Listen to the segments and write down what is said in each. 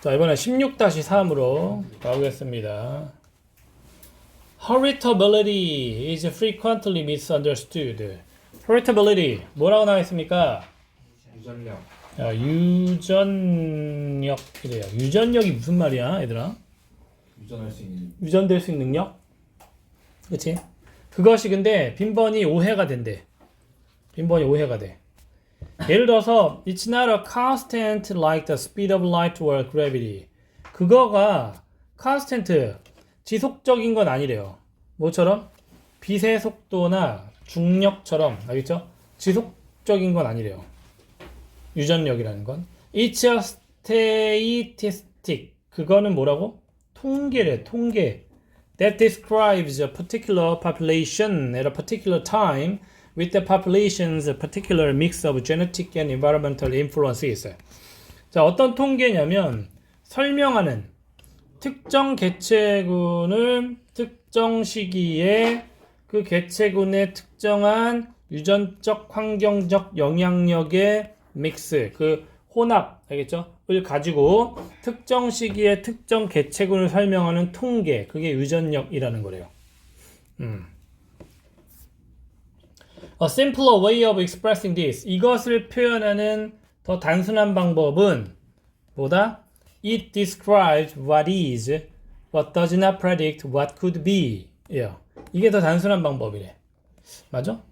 자, 이번에 16-3으로 가보겠습니다. Heritability is frequently misunderstood. Heritability, 뭐라고 나와 있습니까? 유전력 야, 유전력 이래요. 유전력이 무슨 말이야, 얘들아? 유전할 수 있는 유전될 수 있는 능력? 그치? 그것이 근데 빈번히 오해가 된대. 빈번히 오해가 돼. 예를 들어서 It's not a constant like the speed of light or gravity. 그거가 constant, 지속적인 건 아니래요. 뭐처럼? 빛의 속도나 중력처럼, 알겠죠? 지속적인 건 아니래요. 유전력이라는 건. It's a statistic. 그거는 뭐라고? 통계래, 통계. That describes a particular population at a particular time with the population's particular mix of genetic and environmental influences. 자, 어떤 통계냐면 설명하는 특정 개체군을 특정 시기에 그 개체군의 특정한 유전적 환경적 영향력의 믹스, 그 혼합, 알겠죠? 을 가지고 특정 시기에 특정 개체군을 설명하는 통계, 그게 유전력이라는 거래요. 음. A simpler way of expressing this. 이것을 표현하는 더 단순한 방법은 뭐다? It describes what is, what does not predict what could be. 예요. 이게 더 단순한 방법이래. 맞아?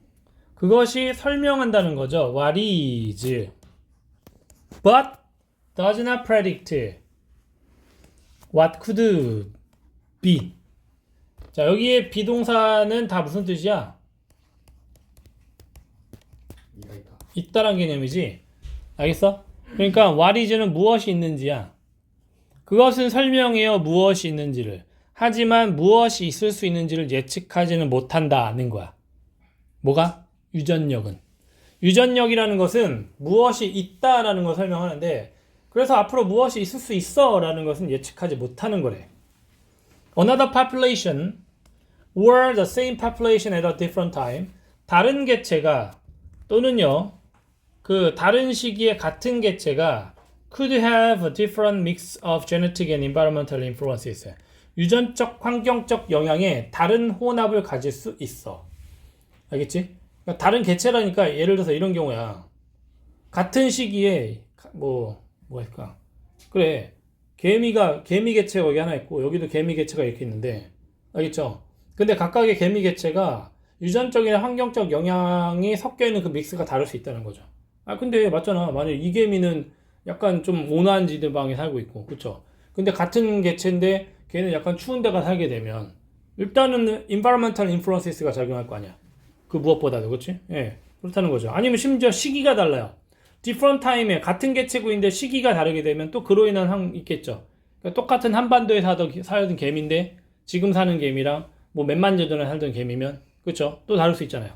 그것이 설명한다는 거죠. What is, but does not predict what could be. 자, 여기에 비동사는 다 무슨 뜻이야? 이가 있다 있다란 개념이지. 알겠어? 그러니까 what is는 무엇이 있는지야. 그것은 설명해요 무엇이 있는지를. 하지만 무엇이 있을 수 있는지를 예측하지는 못한다는 거야. 뭐가? 유전력은. 유전력이라는 것은 무엇이 있다라는 걸 설명하는데 그래서 앞으로 무엇이 있을 수 있어라는 것은 예측하지 못하는 거래. Another population or the same population at a different time. 다른 개체가 또는요 그 다른 시기에 같은 개체가 could have a different mix of genetic and environmental influences. 유전적 환경적 영향에 다른 혼합을 가질 수 있어. 알겠지? 그러니까 다른 개체라니까 예를 들어서 이런 경우야. 같은 시기에 뭐 뭐랄까? 그래 개미가 개미 개체가 여기 하나 있고 여기도 개미 개체가 이렇게 있는데 알겠죠? 근데 각각의 개미 개체가 유전적이나 환경적 영향이 섞여 있는 그 믹스가 다를 수 있다는 거죠. 아 근데 맞잖아. 만약 이 개미는 약간 좀 온화한 지대방에 살고 있고, 그렇죠? 근데 같은 개체인데 걔는 약간 추운 데가 살게 되면 일단은 environmental influences가 작용할 거 아니야. 그 무엇보다도 그렇지? 예. 그렇다는 거죠. 아니면 심지어 시기가 달라요. different time에 같은 개체구인데 시기가 다르게 되면 또 그로 인한 항 있겠죠. 그러니까 똑같은 한반도에 사던, 살던 개미인데 지금 사는 개미랑 뭐 몇만 년 전에 살던 개미면 그렇죠? 또 다를 수 있잖아요.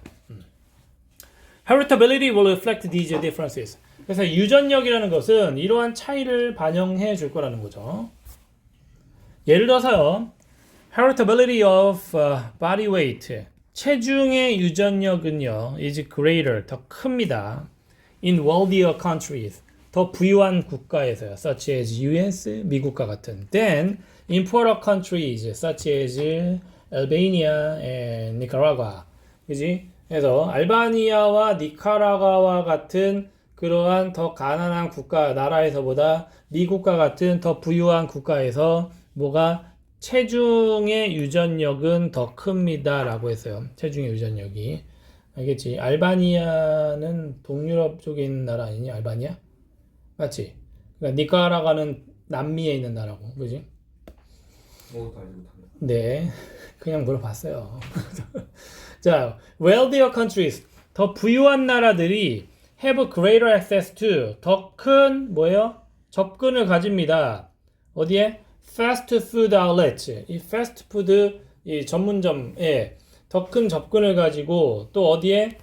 음. Heritability will reflect these differences. 그래서 유전력이라는 것은 이러한 차이를 반영해 줄 거라는 거죠. 예를 들어서요. Heritability of uh, body weight. 체중의 유전력은요. is greater. 더 큽니다. in wealthier countries. 더 부유한 국가에서요. such as US, 미국과 같은. than in poorer countries such as Albania and Nicaragua. 그지? 그래서 알바니아와 니카라과와 같은 그러한 더 가난한 국가 나라에서보다 미국과 같은 더 부유한 국가에서 뭐가 체중의 유전력은 더 큽니다라고 했어요. 체중의 유전력이 알겠지? 알바니아는 동유럽 쪽에 있는 나라 아니냐? 알바니아? 맞지? 그러니까 니카라과는 남미에 있는 나라고, 그지? 네, 그냥 물어봤어요. 자, wealthier countries 더 부유한 나라들이 have greater access to 더 큰 뭐예요? 접근을 가집니다. 어디에? fast food outlets 이 fast food 이 전문점에 더 큰 접근을 가지고 또 어디에?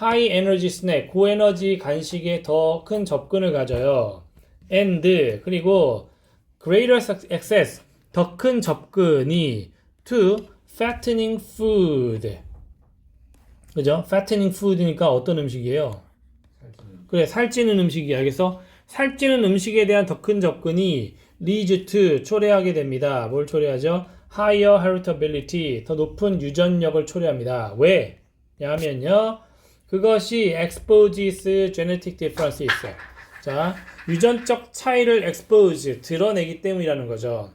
high energy snack 고에너지 간식에 더 큰 접근을 가져요. and 그리고 greater access 더 큰 접근이 to fattening food. 그죠? fattening food니까 어떤 음식이에요? 살찌는 그래, 살찌는 음식이 알겠어? 살찌는 음식에 대한 더 큰 접근이 leads to 초래하게 됩니다. 뭘 초래하죠? higher heritability 더 높은 유전력을 초래합니다. 왜?냐면요. 그것이 exposes genetic differences. 자, 유전적 차이를 expose 드러내기 때문이라는 거죠.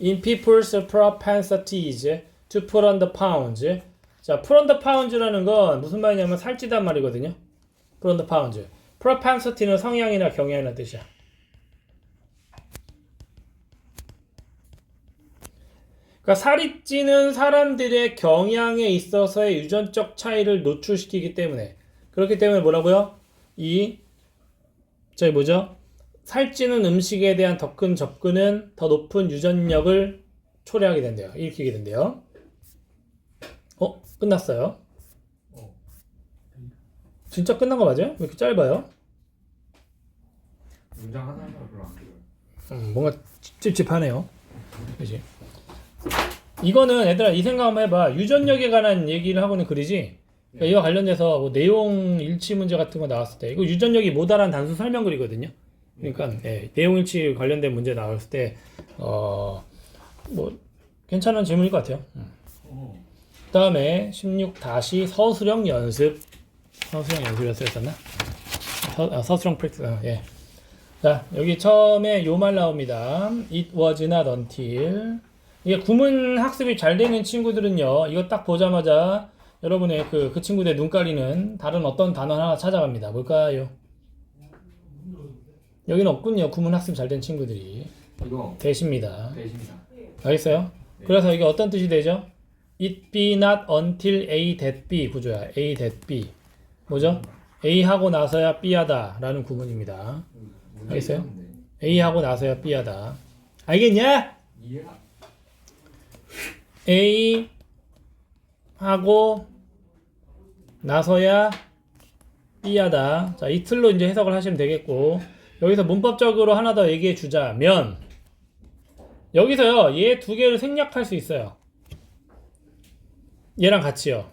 In people's propensities to put on the pounds. 자, the pounds라는 건 무슨 말이냐면 살찌단 말이거든요. the pounds. propensity는 성향이나 경향이라는 뜻이야. 그러니까 살이 찌는 사람들의 경향에 있어서의 유전적 차이를 노출시키기 때문에 그렇기 때문에 뭐라고요? 이 저기 뭐죠? 살찌는 음식에 대한 더 큰 접근은 더 높은 유전력을 초래하게 된대요. 일으키게 된대요. 어? 끝났어요. 어. 진짜 끝난 거 맞아요? 왜 이렇게 짧아요? 문장 하나가 별로 안 길어요. 음, 뭔가 찝찝하네요. 그지? 이거는 얘들아 이 생각 한번 해봐. 유전력에 관한 얘기를 하고는 그리지. 그러니까 이와 관련돼서 뭐 내용 일치 문제 같은 거 나왔을 때 이거 유전력이 모달한 단수 설명 글이거든요. 그러니까 예, 내용 일치 관련된 문제 나왔을 때 어 뭐 괜찮은 질문일 것 같아요. 어. 그다음에 16 다시 서술형 연습 서술형 연습이었었나? 서, 아, 서술형 프랙티스 아, 예. 자 여기 처음에 요 말 나옵니다. It was not until 이게 구문 학습이 잘 되는 친구들은요 이거 딱 보자마자 여러분의 그, 그 친구들의 눈가리는 다른 어떤 단어 하나 찾아갑니다. 뭘까요? 여기는 없군요. 구문 학습 잘 된 친구들이 이거 대십니다. 대신이다. 알겠어요? 그래서 이게 어떤 뜻이 되죠? It be not until A that B 구조야. A that B. 뭐죠? A 하고 나서야 B 하다라는 구문입니다. 문제 알겠어요? A 하고 나서야 B 하다. 알겠냐? A 하고 나서야 B 하다. 자, 이 틀로 이제 해석을 하시면 되겠고 여기서 문법적으로 하나 더 얘기해 주자면 여기서요. 얘 두 개를 생략할 수 있어요. 얘랑 같이요.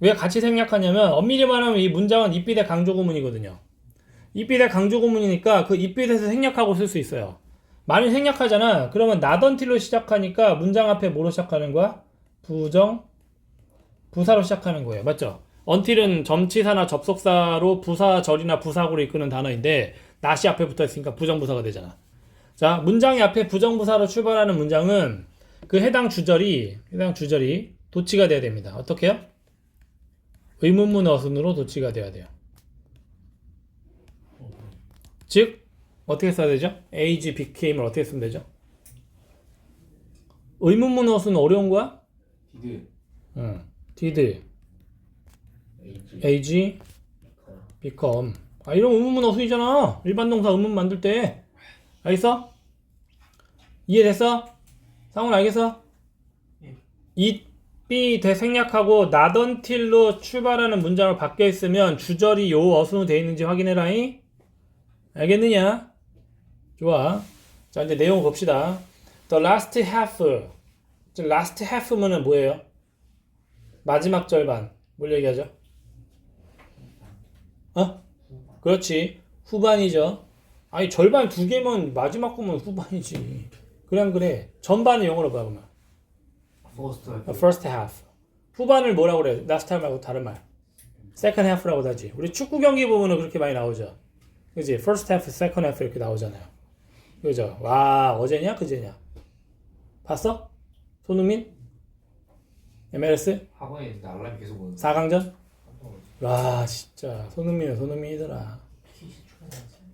왜 같이 생략하냐면 엄밀히 말하면 이 문장은 입비대 강조 구문이거든요. 입비대 강조 구문이니까 그 입비대에서 생략하고 쓸 수 있어요. 많이 생략하잖아. 그러면 나던틸로 시작하니까 문장 앞에 뭐로 시작하는 거야? 부정 부사로 시작하는 거예요. 맞죠? 언틸은 점치사나 접속사로 부사절이나 부사구를 이끄는 단어인데 not이 앞에 붙어 있으니까 부정부사가 되잖아. 자, 문장이 앞에 부정부사로 출발하는 문장은 그 해당 주절이 해당 주절이 도치가 돼야 됩니다. 어떻게요? 의문문 어순으로 도치가 돼야 돼요. 즉 어떻게 써야 되죠? age became을 어떻게 쓰면 되죠? 의문문 어순 어려운 거야? 디드. 응. did, age, become. 아, 이런 의문문 어순이잖아. 일반 동사 의문 만들 때. 알겠어? 이해됐어? 상훈 알겠어? 이 be 대 생략하고 not until로 출발하는 문장을 바뀌어 있으면 주절이 요 어순으로 되어 있는지 확인해라잉. 알겠느냐? 좋아. 자, 이제 내용 봅시다. The last half. 저 last half면은 뭐예요? 마지막 절반. 뭘 얘기하죠? 어? 그렇지. 후반이죠. 아니, 절반 두 개면 마지막 거면 후반이지. 안 그래? 전반은 영어로 뭐야, 그러면? First. first half. 후반을 뭐라고 그래? last half 말고 다른 말. second half라고 하지. 우리 축구 경기 보면은 그렇게 많이 나오죠. 그지? first half, second half 이렇게 나오잖아요. 그죠? 와, 어제냐? 그제냐? 봤어? 손흥민? MLS? 학원에 있는데 알람이 계속 오는. 4강전? 깜짝 놀랐어. 와, 진짜. 손흥민은 손흥민이더라.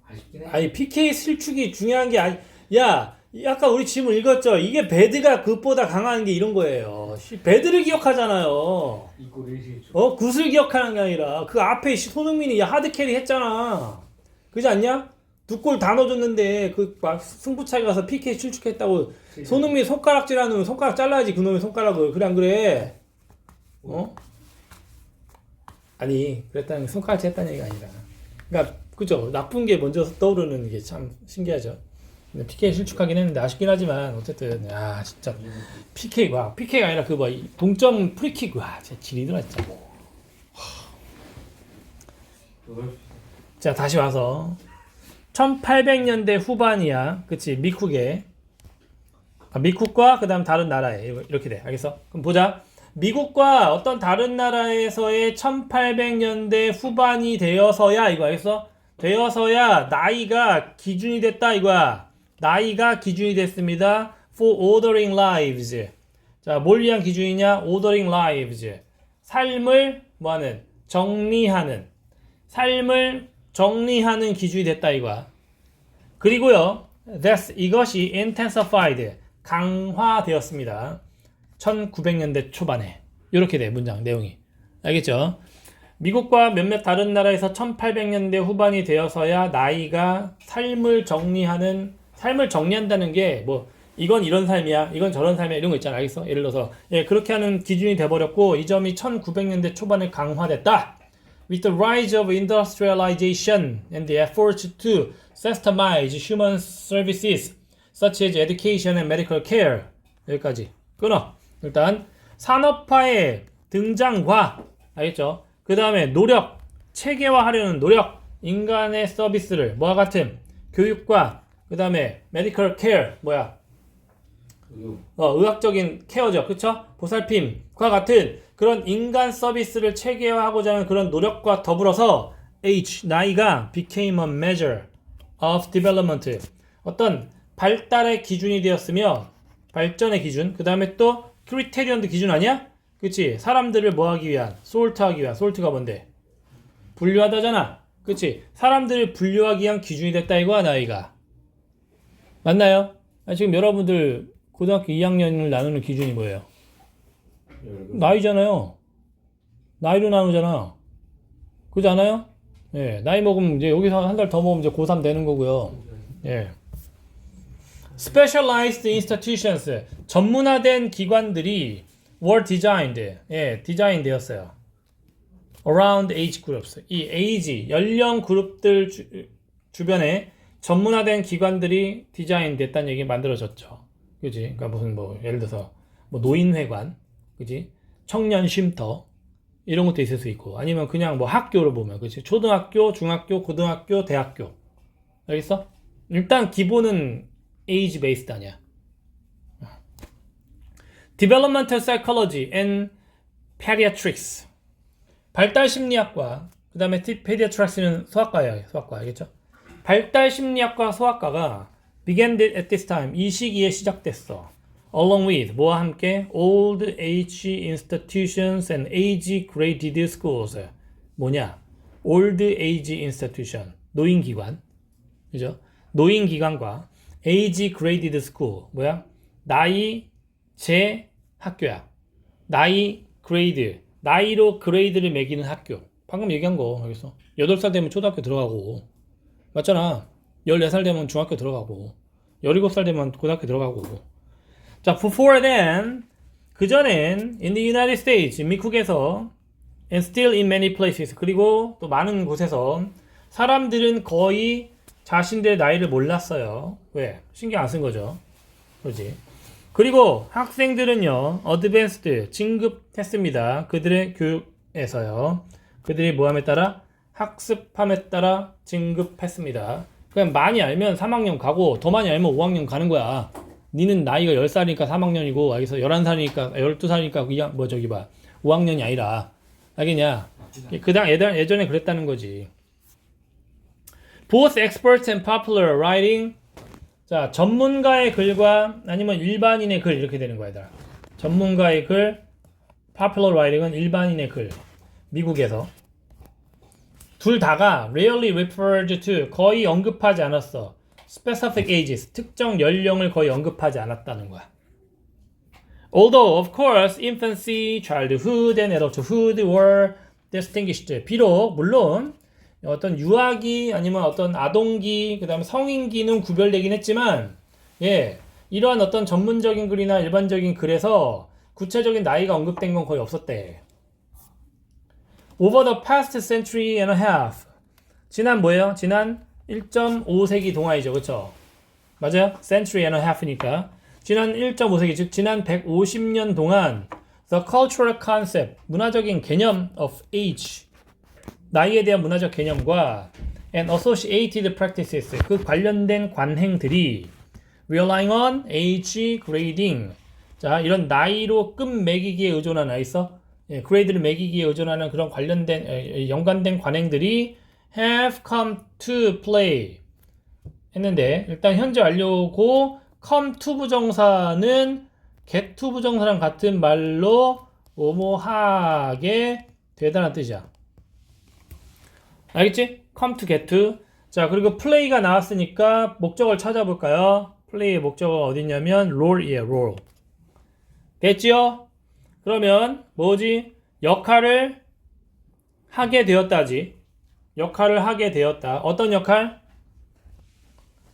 아쉽긴 해. 아니, PK 실축이 중요한 게 아니, 야, 이 아까 우리 질문 읽었죠? 이게 배드가 그보다 강한 게 이런 거예요. 씨, 배드를 기억하잖아요. 어, 굿을 기억하는 게 아니라 그 앞에 씨, 손흥민이 하드 캐리 했잖아. 그지 않냐? 두 골 다 넣어줬는데 그 막 승부차기 가서 PK 실축했다고 손흥민 손가락질 하는 손가락 잘라야지 그놈의 손가락을 그래 안 그래? 어? 아니 그랬다는 게 손가락질 했다는 얘기가 아니라 그러니까 그죠 나쁜 게 먼저 떠오르는 게 참 신기하죠. PK 실축하긴 했는데 아쉽긴 하지만 어쨌든 야 진짜 PK 와 PK가 아니라 그뭐 동점 프리킥 와 진짜 지리더라 진짜. 자 다시 와서 1800년대 후반이야. 그치? 미국에. 아, 미국과 그 다음 다른 나라에. 이렇게 돼. 알겠어? 그럼 보자. 미국과 어떤 다른 나라에서의 1800년대 후반이 되어서야, 이거 알겠어? 되어서야 나이가 기준이 됐다, 이거야. 나이가 기준이 됐습니다. For ordering lives. 자, 뭘 위한 기준이냐? ordering lives. 삶을 뭐하는? 정리하는. 삶을 정리하는 기준이 됐다 이거야. 그리고요, that's 이것이 intensified 강화되었습니다. 1900년대 초반에 이렇게 돼 문장 내용이 알겠죠? 미국과 몇몇 다른 나라에서 1800년대 후반이 되어서야 나이가 삶을 정리하는 삶을 정리한다는 게 뭐 이건 이런 삶이야, 이건 저런 삶이야 이런 거 있잖아, 알겠어? 예를 들어서 예 그렇게 하는 기준이 돼버렸고 이 점이 1900년대 초반에 강화됐다. With the rise of industrialization and the efforts to systemize human services such as education and medical care 여기까지 끊어. 일단 산업화의 등장과 알겠죠? 그 다음에 노력 체계화하려는 노력 인간의 서비스를 뭐와 같은 교육과 그 다음에 메디컬 케어 뭐야 어, 의학적인 케어죠. 그쵸? 보살핌과 같은 그런 인간 서비스를 체계화하고자 하는 그런 노력과 더불어서 age, 나이가 became a measure of development. 어떤 발달의 기준이 되었으며 발전의 기준, 그 다음에 또 크리테리언도 기준 아니야? 그치? 사람들을 뭐 하기 위한, 솔트하기 위한, 솔트가 뭔데? 분류하다잖아. 그치? 사람들을 분류하기 위한 기준이 됐다 이거야, 나이가. 맞나요? 아, 지금 여러분들 고등학교 2학년을 나누는 기준이 뭐예요? 나이잖아요. 나이로 나누잖아. 그렇지 않아요? 예, 나이 먹으면 이제 여기서 한 달 더 먹으면 이제 고3 되는 거고요. 예. Specialized institutions, 전문화된 기관들이 were designed, 예, 디자인 되었어요. Around age groups, 이 age, 연령 그룹들 주, 주변에 전문화된 기관들이 디자인 됐다는 얘기 만들어졌죠. 그지? 그러니까 무슨 뭐, 예를 들어서 뭐 노인회관, 그지? 청년 쉼터, 이런 것도 있을 수 있고, 아니면 그냥 뭐 학교를 보면, 그지? 초등학교, 중학교, 고등학교, 대학교. 알겠어? 일단 기본은 age based 아니야. Developmental Psychology and Pediatrics. 발달 심리학과, 그 다음에 Pediatrics는 소아과예요. 소아과, 알겠죠? 발달 심리학과 소아과가 began at this time, 이 시기에 시작됐어. along with 뭐와 함께 old age institutions and age graded schools 뭐냐 old age institution 노인 기관 그죠 노인 기관과 age graded school 뭐야 나이 제 학교야 나이 그레이드 나이로 그레이드를 매기는 학교 방금 얘기한 거 알겠어 8살 되면 초등학교 들어가고 맞잖아 14살 되면 중학교 들어가고 17살 되면 고등학교 들어가고 자, before then, 그전엔 in the United States, 미국에서 and still in many places, 그리고 또 많은 곳에서 사람들은 거의 자신들의 나이를 몰랐어요. 왜? 신경 안 쓴 거죠. 그렇지. 그리고 학생들은요, advanced, 진급했습니다. 그들의 교육에서요. 그들이 뭐함에 따라? 학습함에 따라 진급했습니다. 그냥 많이 알면 3학년 가고, 더 많이 알면 5학년 가는 거야. 니는 나이가 10살이니까 3학년이고 알겠어? 11살이니까 12살이니까 그냥 뭐 저기 봐. 5학년이 아니라. 알겠냐? 그당 예전 예전에 그랬다는 거지. Both experts and popular writing. 자 전문가의 글과 아니면 일반인의 글 이렇게 되는 거야 얘들아. 전문가의 글 popular writing은 일반인의 글. 미국에서 둘 다가 rarely referred to 거의 언급하지 않았어 specific ages, 특정 연령을 거의 언급하지 않았다는 거야. Although, of course, infancy, childhood, and adulthood were distinguished. 비록, 물론, 어떤 유아기, 아니면 어떤 아동기, 그 다음에 성인기는 구별되긴 했지만, 예, 이러한 어떤 전문적인 글이나 일반적인 글에서 구체적인 나이가 언급된 건 거의 없었대. Over the past century and a half. 지난 뭐예요? 지난 1.5세기 동안이죠. 그쵸? 맞아요? century and a half니까. 지난 1.5세기, 즉, 지난 150년 동안 the cultural concept, 문화적인 개념 of age, 나이에 대한 문화적 개념과 and associated practices 그 관련된 관행들이 relying on age grading 자 이런 나이로 급 매기기에 의존하는 아 있어 예, 그레이드를 매기기에 의존하는 그런 관련된 에, 연관된 관행들이 have come to play 했는데 일단 현재 완료고 come to 부정사는 get to 부정사랑 같은 말로 오모하게 되다는 뜻이야. 알겠지? come to get to. 자, 그리고 play가 나왔으니까 목적을 찾아볼까요? play의 목적은 어디냐면 role이에요, role. 됐지요? 그러면 뭐지? 역할을 하게 되었다지. 역할을 하게 되었다. 어떤 역할?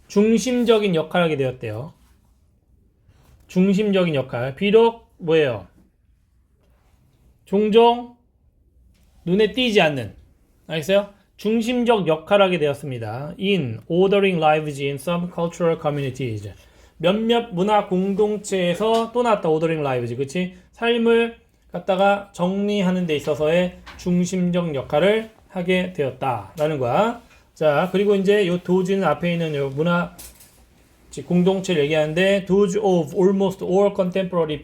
중심적인 역할을 하게 되었대요. 중심적인 역할. 비록 뭐예요? 종종 눈에 띄지 않는 알겠어요? 중심적 역할을 하게 되었습니다. In ordering lives in some cultural communities. 몇몇 문화 공동체에서 또 나왔다. ordering lives. 그치? 삶을 갖다가 정리하는 데 있어서의 중심적 역할을 하게 되었다라는 거야. 자, 그리고 이제 요 도지는 앞에 있는 요 문화 즉 공동체를 얘기하는데 those of almost all contemporary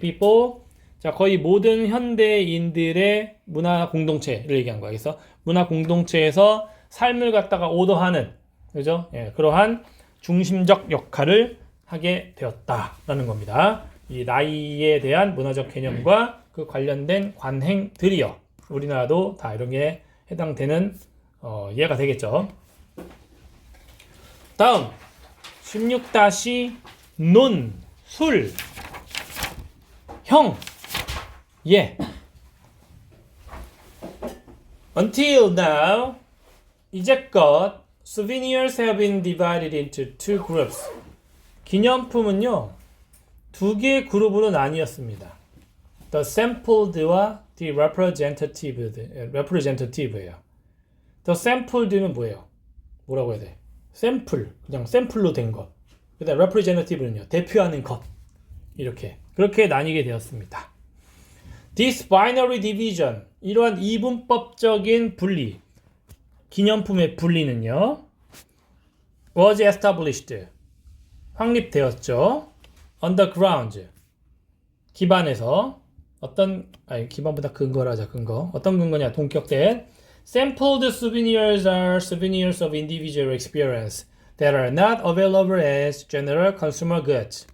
자 거의 모든 현대인들의 문화 공동체를 얘기한 거야. 그래서 문화 공동체에서 삶을 갖다가 오더하는 그죠? 예, 그러한 중심적 역할을 하게 되었다라는 겁니다. 이 나이에 대한 문화적 개념과 그 관련된 관행들이요. 우리나라도 다 이런 게 해당되는 어, 이해가 되겠죠. 다음 16다시 논, 술, 형, 예. Until now, 이제껏 souvenirs have been divided into two groups. 기념품은요, 두 개의 그룹으로 나뉘었습니다. The sampled와 the representative, representative예요. The sampled는 뭐예요? 뭐라고 해야 돼? 샘플, 그냥 샘플로 된 것. 그다음 representative는요, 대표하는 것. 이렇게 그렇게 나뉘게 되었습니다. This binary division, 이러한 이분법적인 분리, 기념품의 분리는요, was established, 확립되었죠. On the ground, 기반에서 어떤 아니 기반보다 근거라 하자 근거 어떤 근거냐 동격된 sampled souvenirs are souvenirs of individual experience that are not available as general consumer goods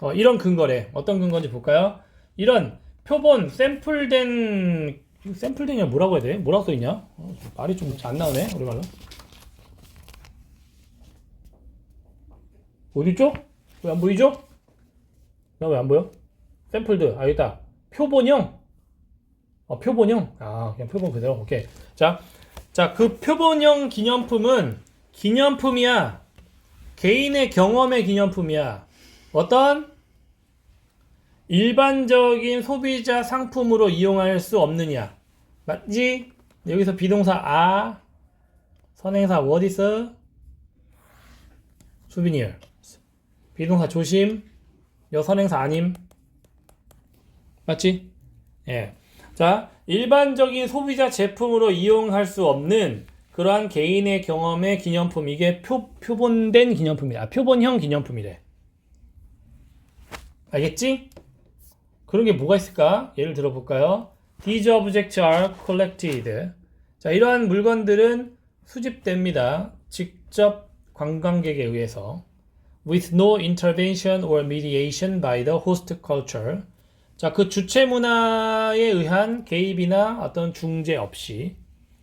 어, 이런 근거래 어떤 근거인지 볼까요 이런 표본 샘플된 샘플된이 뭐라고 해야 돼 뭐라고 써있냐 어, 말이 좀 안 나오네 우리말로 어디죠 왜안 보이죠 나 왜 안 보여? 샘플드. 아 여기다. 표본형. 어 표본형. 아 그냥 표본 그대로. 오케이. 자자그 표본형 기념품은 기념품이야. 개인의 경험의 기념품이야. 어떤? 일반적인 소비자 상품으로 이용할 수 없느냐. 맞지? 여기서 비동사 아 선행사 what is souvenir? 비동사 조심 여 선행사 아님 맞지? 예. 자, 일반적인 소비자 제품으로 이용할 수 없는 그러한 개인의 경험의 기념품 이게 표, 표본된 기념품이다. 아, 표본형 기념품이래. 알겠지? 그런 게 뭐가 있을까? 예를 들어 볼까요? These objects are collected. 자, 이러한 물건들은 수집됩니다. 직접 관광객에 의해서. With no intervention or mediation by the host culture. 자, 그 주체 문화에 의한 개입이나 어떤 중재 없이,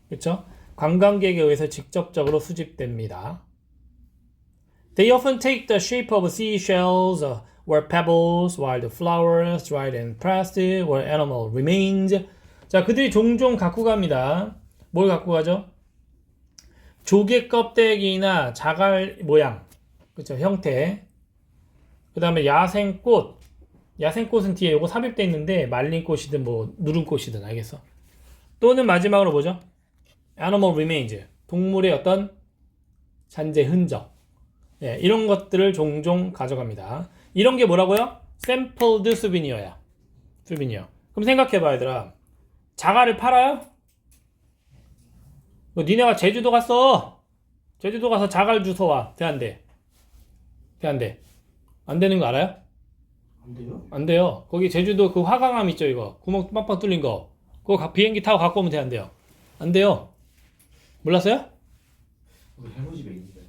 그렇죠? 관광객에 의해서 직접적으로 수집됩니다. They often take the shape of seashells uh, or pebbles, the flowers, dried and pressed, or animal remains. 자, 그들이 종종 갖고 갑니다. 뭘 갖고 가죠? 조개 껍데기나 자갈 모양, 그렇죠? 형태. 그 다음에 야생꽃, 야생꽃은 뒤에 요거 삽입돼 있는데 말린 꽃이든 뭐 누른 꽃이든 알겠어. 또는 마지막으로 뭐죠? animal remains 동물의 어떤 잔재 흔적 예, 이런 것들을 종종 가져갑니다. 이런 게 뭐라고요? sampled souvenir야. souvenir. 그럼 생각해봐 얘들아. 자갈을 팔아요? 뭐 니네가 제주도 갔어. 제주도 가서 자갈 주워 와. 돼, 안 돼? 돼, 안 돼? 안 되는 거 알아요? 안 돼요? 안 돼요. 거기 제주도 그 화강암 있죠, 이거. 구멍 빵빵 뚫린 거. 그거 가- 비행기 타고 갖고 오면 돼, 안 돼요? 안 돼요. 몰랐어요? 우리 할머니 집에 있는데.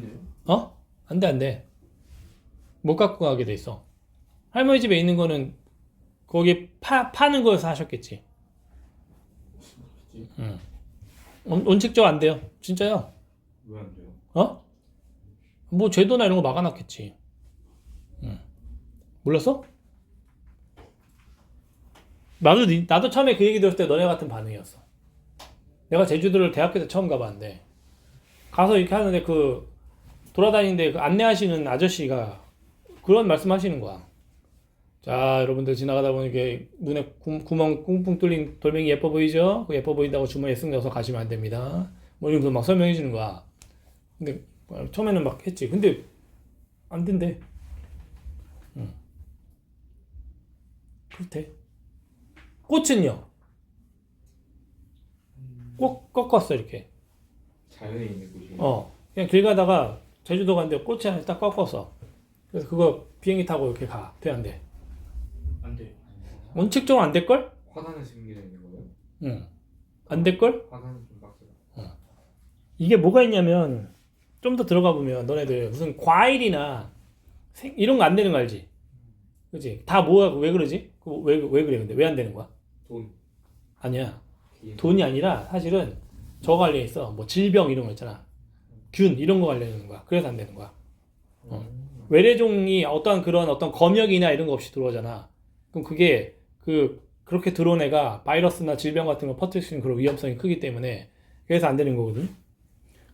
돼요? 어? 안 돼, 안 돼. 못 갖고 가게 돼 있어. 할머니 집에 있는 거는 거기 파, 파는 거에서 하셨겠지. 응. 원- 원칙적으로 안 돼요. 진짜요. 왜 안 돼요? 어? 뭐 제도나 이런 거 막아놨겠지. 응. 몰랐어? 나도 니- 나도 처음에 그 얘기 들었을 때 너네 같은 반응이었어. 내가 제주도를 대학교 때 처음 가봤는데 가서 이렇게 하는데 그 돌아다니는데 그 안내하시는 아저씨가 그런 말씀하시는 거야. 자 여러분들 지나가다 보니 이렇게 눈에 구, 구멍 꿍꿍 뚫린 돌멩이 예뻐 보이죠? 그 예뻐 보인다고 주머니에 쓱 넣어서 가시면 안 됩니다. 뭐 이런 거 막 설명해 주는 거야. 근데 처음에는 막 했지. 근데 안 된대. 응. 그렇대. 꽃은요? 꼭 꺾었어 이렇게. 자연에 있는 곳이. 어. 그냥 길 가다가 제주도 갔는데 꽃이 하나 딱 꺾었어. 그래서 그거 비행기 타고 이렇게 가. 돼 안 돼? 안 돼요. 원칙적으로 안 될 걸? 화단에 숨겨져 있는 거예요? 응. 안 될 걸? 화단은 좀 빡세다. 이게 뭐가 있냐면 좀 더 들어가 보면 너네들 무슨 과일이나 생- 이런 거 안 되는 거 알지? 그지? 다 뭐야? 왜 그러지? 그거 왜, 왜 그래? 근데 왜 안 되는 거야? 돈. 아니야. 기인. 돈이 아니라 사실은 저 관련해 있어. 뭐 질병 이런 거 있잖아. 균 이런 거 관련된 거야. 그래서 안 되는 거야. 어. 외래종이 어떤 그런 어떤 검역이나 이런 거 없이 들어오잖아. 그럼 그게 그 그렇게 들어온 애가 바이러스나 질병 같은 거 퍼뜨릴 수 있는 그런 위험성이 크기 때문에 그래서 안 되는 거거든.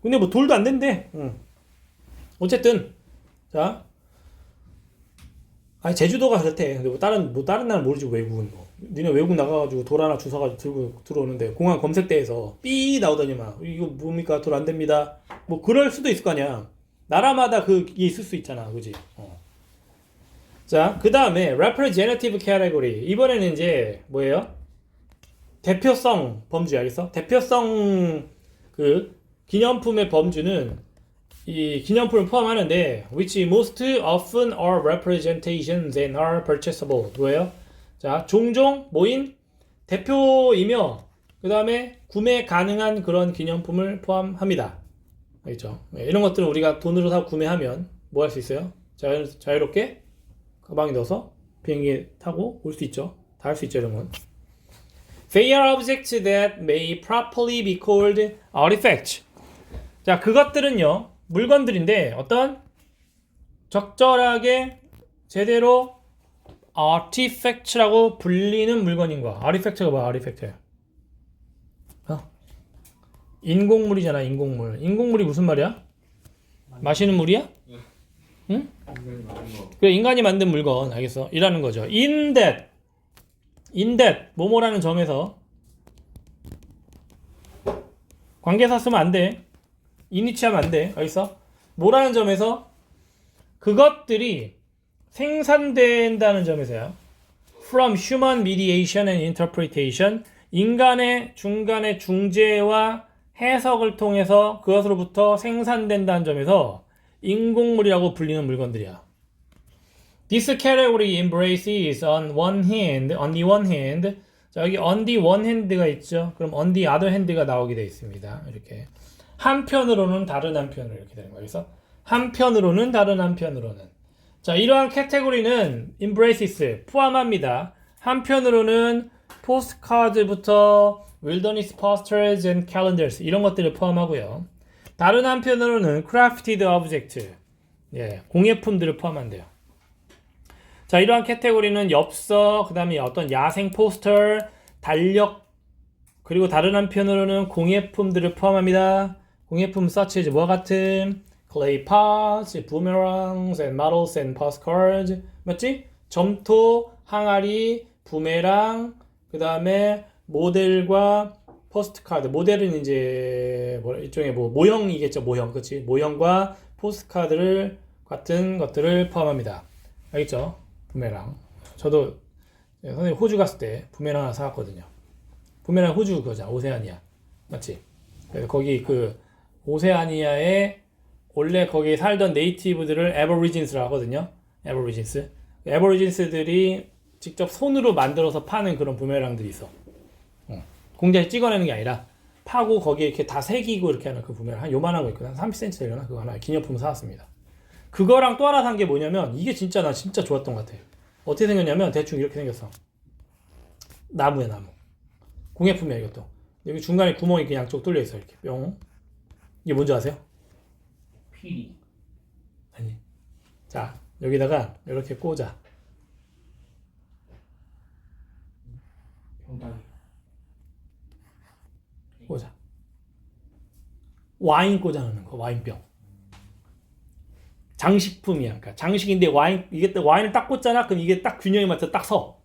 근데 뭐 돌도 안 된대. 응. 어쨌든 자. 아니 제주도가 그렇대. 근데 뭐 다른 뭐 다른 나라 모르지 외국은 뭐. 니네 외국 나가가지고 돌 하나 주워가지고 들고 들어오는데 공항 검색대에서 삐 나오더니만 이거 뭡니까 돌 안 됩니다. 뭐 그럴 수도 있을 거 아니야. 나라마다 그게 있을 수 있잖아, 그지? 어. 자, 그 다음에 representative category 이번에는 이제 뭐예요? 대표성 범주 알겠어? 대표성 그 기념품의 범주는 이 기념품을 포함하는데 which most often are representations and are purchasable 뭐예요? 자, 종종 모인 대표이며 그 다음에 구매 가능한 그런 기념품을 포함합니다. 알겠죠? 네, 이런 것들은 우리가 돈으로 사 구매하면 뭐 할 수 있어요? 자유, 자유롭게 가방에 넣어서 비행기 타고 올 수 있죠. 다 할 수 있죠, 이런 건. They are objects that may properly be called artifacts. 자, 그것들은요, 물건들인데 어떤 적절하게 제대로 artifacts라고 불리는 물건인 거야. artifact가 뭐야, artifact? 어? 인공물이잖아, 인공물. 인공물이 무슨 말이야? 마시는 물이야? 거. 그래, 인간이 만든 물건, 알겠어? 이라는 거죠. in that, in that, 뭐뭐라는 점에서 관계사 쓰면 안 돼. 이니치하면 안 돼. 알겠어? 뭐라는 점에서 그것들이 생산된다는 점에서요. From human mediation and interpretation, 인간의 중간의 중재와 해석을 통해서 그것으로부터 생산된다는 점에서 인공물이라고 불리는 물건들이야. This category embraces on one hand, on the one hand. 자, 여기 on the one hand가 있죠. 그럼 on the other hand가 나오게 되어 있습니다. 이렇게. 한편으로는 다른 한편으로 이렇게 되는 거예요. 그래서 한편으로는 다른 한편으로는. 자, 이러한 카테고리는 embraces 포함합니다. 한편으로는 postcard부터 wilderness posters and calendars 이런 것들을 포함하고요. 다른 한편으로는 crafted object, 예, 공예품들을 포함한대요. 자, 이러한 카테고리는 엽서, 그 다음에 어떤 야생 포스터, 달력, 그리고 다른 한편으로는 공예품들을 포함합니다. 공예품 such as 뭐 같은 clay pots, boomerangs and models and postcards 맞지? 점토, 항아리, 부메랑, 그 다음에 모델과 포스트카드. 모델은 이제 뭐 일종의 뭐 모형이겠죠, 모형, 그렇지? 모형과 포스트카드를 같은 것들을 포함합니다. 알겠죠? 부메랑. 저도 선생님 호주 갔을 때 부메랑 하나 사왔거든요. 부메랑 호주 그거잖아, 오세아니아, 맞지? 그래서 거기 그 오세아니아에 원래 거기 살던 네이티브들을 에버리진스라고 하거든요. 에버리진스. 에버리진스들이 직접 손으로 만들어서 파는 그런 부메랑들이 있어. 어. 공장에 찍어내는 게 아니라 파고 거기에 이렇게 다 새기고 이렇게 하는 그 부메랑 한 요만한 거 있거든. 한 30cm 되려나? 그거 하나 기념품 사왔습니다. 그거랑 또 하나 산 게 뭐냐면 이게 진짜 나 진짜 좋았던 것 같아요. 어떻게 생겼냐면 대충 이렇게 생겼어. 나무야 나무. 공예품이야 이것도. 여기 중간에 구멍이 그냥 양쪽 뚫려 있어 이렇게 뿅. 이게 뭔지 아세요? 피리. 아니. 자 여기다가 이렇게 꽂아. 병따기. 꽂아. 와인 꽂아 놓는 거 와인병. 장식품이야. 그러니까 장식인데 와인 이게 또 와인을 딱 꽂잖아. 그럼 이게 딱 균형에 맞춰 딱 서.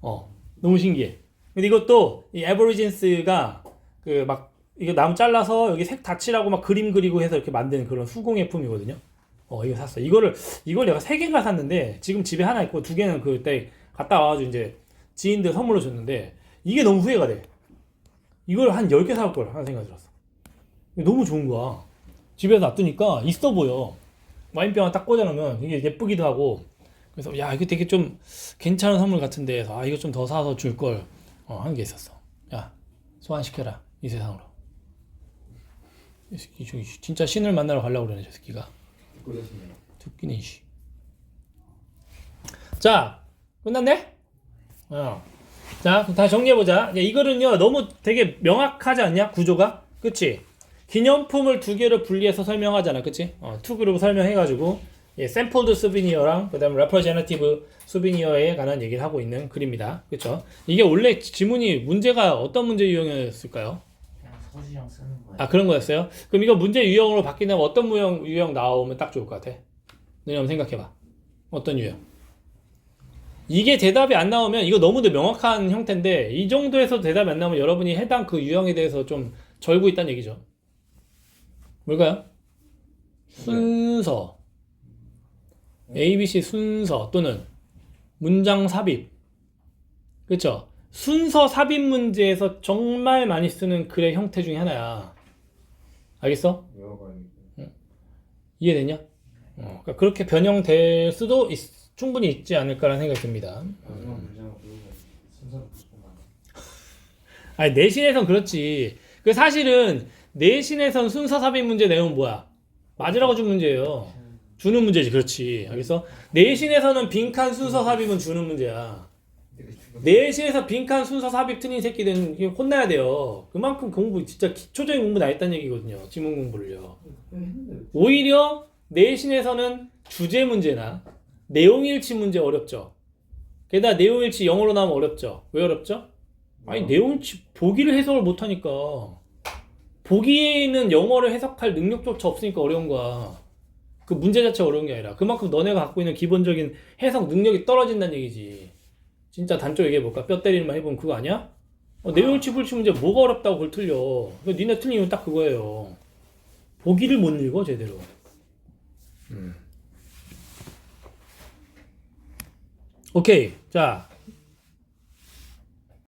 어. 너무 신기해. 근데 이것도 이 에버리진스가 그 막 이거 나무 잘라서 여기 색 다 칠하고 막 그림 그리고 해서 이렇게 만든 그런 수공예품이거든요. 어, 이거 샀어. 이거를 이걸 내가 세 개가 샀는데 지금 집에 하나 있고 두 개는 그때 갔다 와가지고 이제 지인들 선물로 줬는데 이게 너무 후회가 돼. 이걸 한 10개 사올 걸 하는 생각이 들었어. 이게 너무 좋은 거야. 집에서 놔두니까 있어 보여. 와인병 딱 꽂아놓으면 이게 예쁘기도 하고 그래서 야 이거 되게 좀 괜찮은 선물 같은데 해서 아 이거 좀 더 사서 줄 걸 어, 한게 있었어. 야 소환시켜라 이 세상으로. 이 새끼 저기 진짜 신을 만나러 가려고 그러네 저 새끼가. 듣기는 씨. 자 끝났네? 어. 자 그럼 다시 정리해보자. 야, 이거는요 너무 되게 명확하지 않냐 구조가? 그치? 기념품을 두 개로 분리해서 설명하잖아, 그치? 어, 투 그룹 설명해가지고 예, 샘플드 수비니어랑 그 다음 레퍼제너티브 수비니어에 관한 얘기를 하고 있는 글입니다, 그렇죠? 이게 원래 지문이 문제가 어떤 문제 유형이었을까요? 서술형 쓰는 거야. 아 그런 거였어요? 그럼 이거 문제 유형으로 바뀐다면 어떤 유형, 유형 나오면 딱 좋을 것 같아? 너희 한번 생각해봐. 어떤 유형? 이게 대답이 안 나오면 이거 너무도 명확한 형태인데 이 정도에서 대답이 안 나오면 여러분이 해당 그 유형에 대해서 좀 절고 있다는 얘기죠. 뭘까요? 순서. ABC 순서 또는 문장 삽입. 그쵸? 순서 삽입 문제에서 정말 많이 쓰는 글의 형태 중에 하나야. 알겠어? 외워가야겠네. 이해됐냐? 어, 그러니까 그렇게 변형될 수도 있- 충분히 있지 않을까라는 생각이 듭니다. 맞아. 아니 내신에선 그렇지. 그 사실은 내신에선 순서 삽입 문제 내용은 뭐야? 맞으라고 준 문제예요. 주는 문제지, 그렇지. 알겠어? 내신에서는 빈칸 순서 삽입은 주는 문제야. 내신에서 빈칸 순서 삽입 틀린 새끼들은 혼나야 돼요. 그만큼 공부 진짜 기초적인 공부 나 있다는 얘기거든요. 지문 공부를요. 오히려 내신에서는 주제 문제나 내용일치 문제 어렵죠. 게다가 내용일치 영어로 나오면 어렵죠. 왜 어렵죠? 아니 내용일치 보기를 해석을 못하니까 보기에는 영어를 해석할 능력조차 없으니까 어려운 거야. 그 문제 자체가 어려운 게 아니라 그만큼 너네가 갖고 있는 기본적인 해석 능력이 떨어진다는 얘기지. 진짜 단적 얘기해볼까? 뼈 때리는 말 해보면 그거 아니야? 어, 내용일치 불치 문제 뭐가 어렵다고 그걸 틀려. 그 니네 틀린 이유는 딱 그거예요. 보기를 못 읽어 제대로. 오케이. 자,